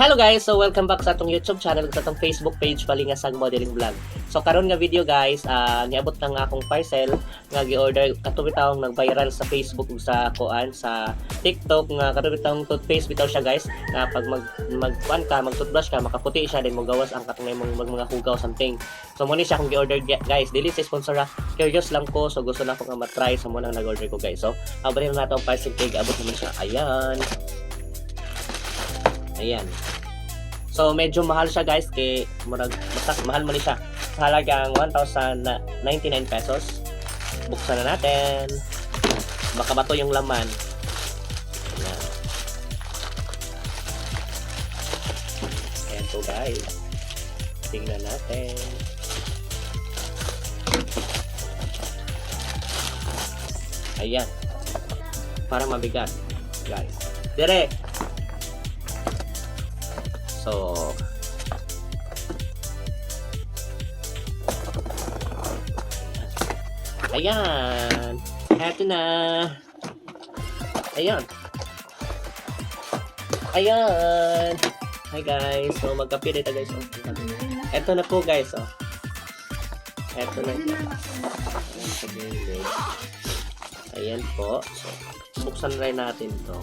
Hello guys! So welcome back sa atong YouTube channel sa atong Facebook page Palingasang Modeling Vlog. So karon nga video guys, ah niabot na nga akong parcel nga gi-order katubi taong nag-viral sa Facebook ug sa kuan sa TikTok nga katubi taong toothpaste bitaw siya guys. Nga pag mag magkuan ka, mag-toothbrush ka, makaputi siya din mo gawas ang katong mong mag, mga hugaw something. So mo siya akong gi-order guys. Dili sa sponsor ha. Curious lang ko so gusto na ko nga matry so mo nang nag-order ko guys. So abalin na natin ang parcel kay abot naman siya. Ayan. Ayan. So medyo mahal siya guys kay murag basta mahal mo ni siya. Sa halagang 1,099 pesos. Buksan na natin. Baka ba to yung laman? Ayan. Ayan po guys. Tingnan natin. Ayan. Para mabigat. Guys. Dire! So, ayan. Heto na. Ayan. Ayan. Hi guys. So, magkape dito guys. Eto na po guys. Oh. Eto na siya. Ayan po. So, buksan rin natin to.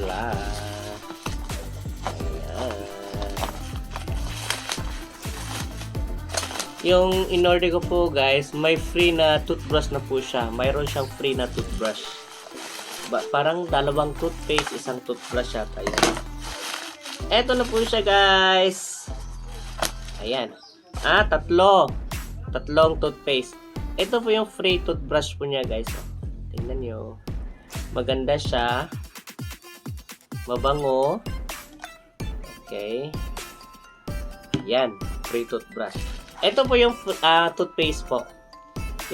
Lang. Ayan. Yung in-order ko po guys, may free na toothbrush na po siya. Mayroon siyang free na toothbrush. Ba, parang dalawang toothpaste, isang toothbrush yata yan. Eto na po siya guys. Ayan. Ah, tatlo. Tatlong toothpaste. Ito po yung free toothbrush po niya guys. Tingnan nyo. Maganda siya. Mabango. Okay. Yan. Free toothbrush. Ito po yung ah, toothpaste po.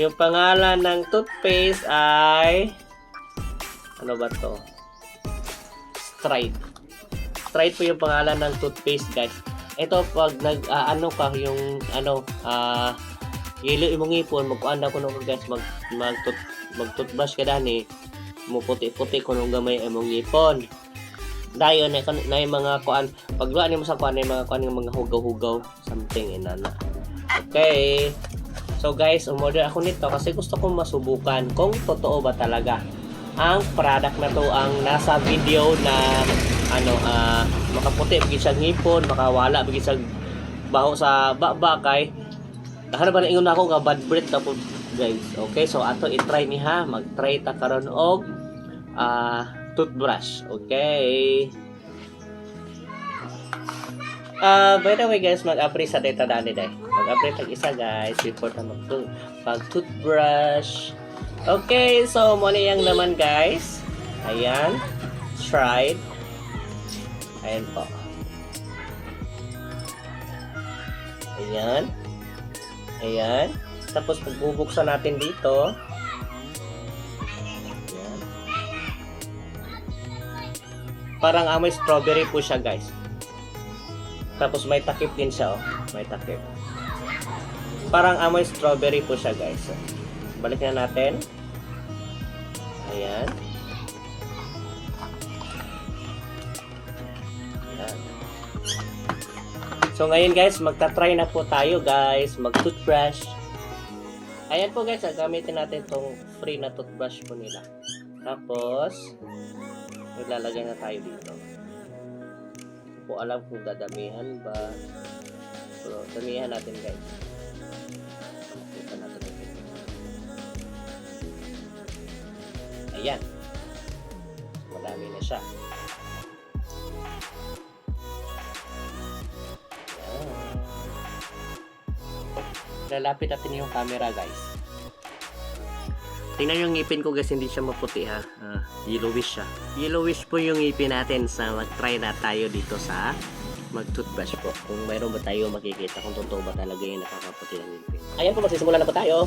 Yung pangalan ng toothpaste ay ano ba to? Stride. Stride po yung pangalan ng toothpaste guys. Ito pag nag ah, ano ka yung ano ah Ilo imong ipon, magkuan ko nung guys, mag mag tooth, mag toothbrush ka dani, mo puti-puti ko nung gamay imong ipon. Dayon na, na yung mga kuan, pagluan mo sa kuan na mga kuan yung mga hugaw-hugaw, something inana. Okay. So guys, umorder ako nito kasi gusto kong masubukan kung totoo ba talaga ang product na to ang nasa video na ano ah makaputi bigit siya ngipon, makawala bigit siya baho sa baba kay Dahil ba na ingon ako nga bad breath na guys. Okay, so ato i-try ni ha. Mag-try ta karon og ah toothbrush. Okay. Ah, by the way guys, mag-appre sa data dani dai. Mag-appre tag isa guys before ta mag pag toothbrush. Okay, so mo ni yang laman guys. Ayan. Tried. Ayan po. Ayan. Ayan. Tapos pagbubuksan natin dito. Parang amoy strawberry po siya guys. Tapos may takip din siya oh. May takip. Parang amoy strawberry po siya guys. So, balik na natin. Ayan. Ayan. So ngayon guys, magta-try na po tayo guys, mag-toothbrush. Ayan po guys, gamitin natin tong free na toothbrush po nila. Tapos, maglalagay na tayo dito. Hindi alam kung dadamihan ba. Pero damihan natin guys. Kita natin ito. Ayan. Madami na siya. Lalapit natin yung camera guys. Tingnan yung ngipin ko guys, hindi siya maputi ha. Ah, yellowish siya. Yellowish po yung ngipin natin sa mag-try na tayo dito sa mag-toothbrush po. Kung mayroon ba tayo makikita kung totoo ba talaga yung nakakaputi ng ngipin. Ayan po, magsisimula na po tayo.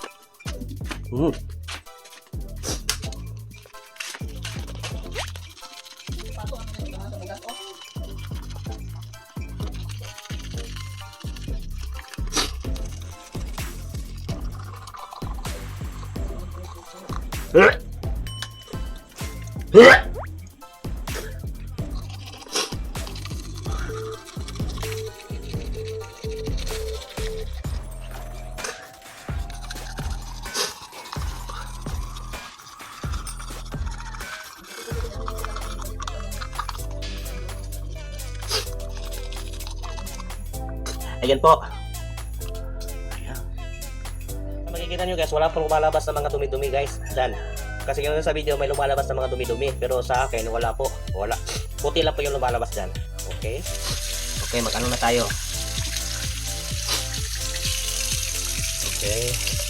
Ayan po. Ayan. Makikita nyo guys, wala pong lumalabas na mga dumi-dumi guys. Dan. Kasi yun sa video may lumalabas na mga dumi-dumi. Pero sa akin, wala po. Wala. Puti lang po yung lumalabas dyan. Okay? Okay, mag-ano na tayo. Okay.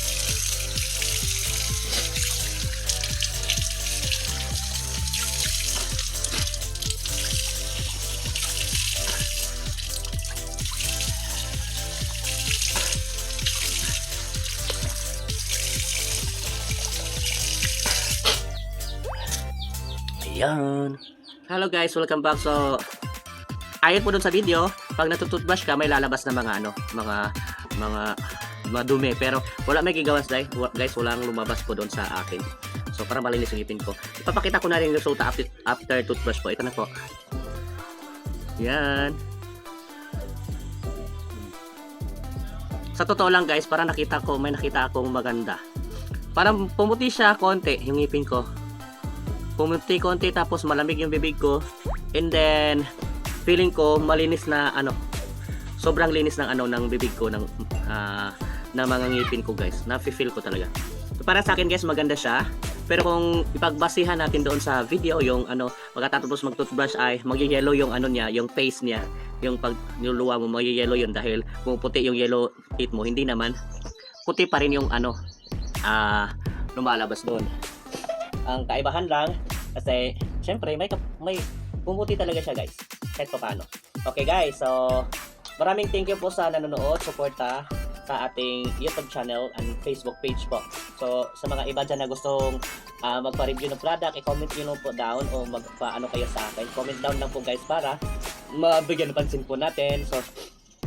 Ayan. Hello guys, welcome back. So, ayon po dun sa video, pag natututbrush ka, may lalabas na mga ano, mga, mga, madumi. Pero, wala may gigawas guys. Guys, walang lumabas po doon sa akin. So, para malinis yung ngipin ko. Ipapakita ko na rin yung resulta after, after toothbrush po. Ito na po. Yan. Sa totoo lang guys, para nakita ko, may nakita akong maganda. Parang pumuti siya konti yung ngipin ko pumunti konti tapos malamig yung bibig ko. And then feeling ko malinis na ano sobrang linis ng ano ng bibig ko ng ah, ng mga ngipin ko guys. Na feel ko talaga. Para sa akin guys maganda siya. Pero kung ipagbasihan natin doon sa video yung ano pagkatapos mag toothbrush ay magye-yellow yung ano niya yung face niya. Yung pag niluluwa mo magye-yellow yun dahil pumuputi yung yellow teeth mo. Hindi naman puti pa rin yung ano ah lumalabas doon ang kaibahan lang kasi syempre may may pumuti talaga siya guys. Kahit pa paano okay guys so maraming thank you po sa nanonood suporta sa ating YouTube channel and Facebook page po. So sa mga iba dyan na gustong ah, magpa-review ng product i-comment nyo po down o magpa-ano kayo sa akin. Comment down lang po guys para mabigyan ng pansin po natin. So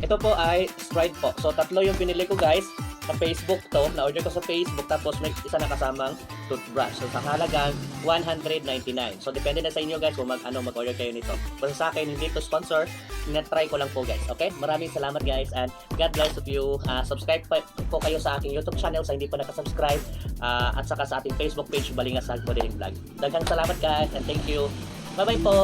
ito po ay Stride po. So tatlo yung pinili ko guys. Sa Facebook to na-order ko sa Facebook tapos may isa na kasamang toothbrush. So sa halagang 199. So depende na sa inyo guys kung mag ano mag-order kayo nito. Basta sa akin hindi to sponsor, na-try ko lang po guys. Okay? Maraming salamat guys and God bless of you. Ah, subscribe pa po kayo sa aking YouTube channel sa hindi pa nakasubscribe Ah, at saka sa ating Facebook page Balingasag Modeling Vlog. Daghang salamat guys and thank you. Bye-bye po.